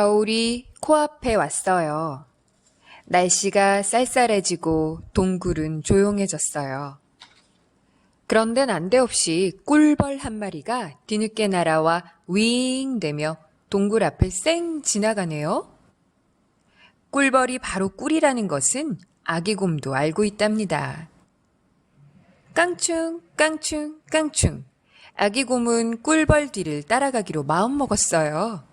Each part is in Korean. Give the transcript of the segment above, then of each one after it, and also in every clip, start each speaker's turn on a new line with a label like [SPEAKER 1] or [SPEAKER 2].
[SPEAKER 1] 겨울이 코앞에 왔어요. 날씨가 쌀쌀해지고 동굴은 조용해졌어요. 그런데 난데없이 꿀벌 한 마리가 뒤늦게 날아와 윙 대며 동굴 앞을 쌩 지나가네요. 꿀벌이 바로 꿀이라는 것은 아기곰도 알고 있답니다. 깡충, 깡충, 깡충. 아기곰은 꿀벌 뒤를 따라가기로 마음먹었어요.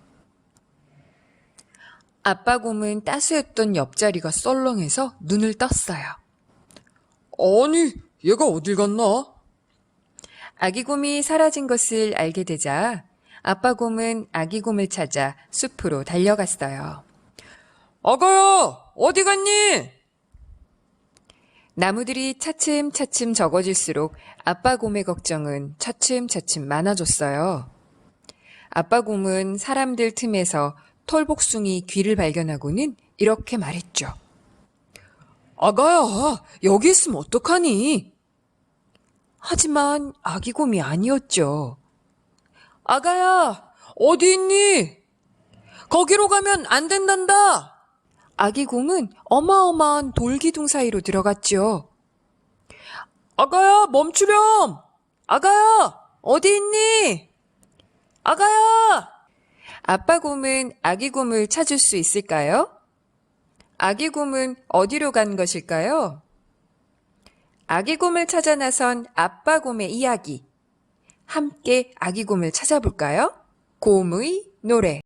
[SPEAKER 1] 아빠 곰은 따스했던 옆자리가 썰렁해서 눈을 떴어요.
[SPEAKER 2] 아니, 얘가 어딜 갔나?
[SPEAKER 1] 아기 곰이 사라진 것을 알게 되자 아빠 곰은 아기 곰을 찾아 숲으로 달려갔어요.
[SPEAKER 2] 아가야, 어디 갔니?
[SPEAKER 1] 나무들이 차츰차츰 적어질수록 아빠 곰의 걱정은 차츰차츰 많아졌어요. 아빠 곰은 사람들 틈에서 털복숭이 귀를 발견하고는 이렇게 말했죠.
[SPEAKER 2] 아가야, 여기 있으면 어떡하니?
[SPEAKER 1] 하지만 아기 곰이 아니었죠.
[SPEAKER 2] 아가야, 어디 있니? 거기로 가면 안 된단다.
[SPEAKER 1] 아기 곰은 어마어마한 돌기둥 사이로 들어갔죠.
[SPEAKER 2] 아가야, 멈추렴! 아가야, 어디 있니? 아가야!
[SPEAKER 1] 아빠 곰은 아기 곰을 찾을 수 있을까요? 아기 곰은 어디로 간 것일까요? 아기 곰을 찾아 나선 아빠 곰의 이야기. 함께 아기 곰을 찾아볼까요? 곰의 노래.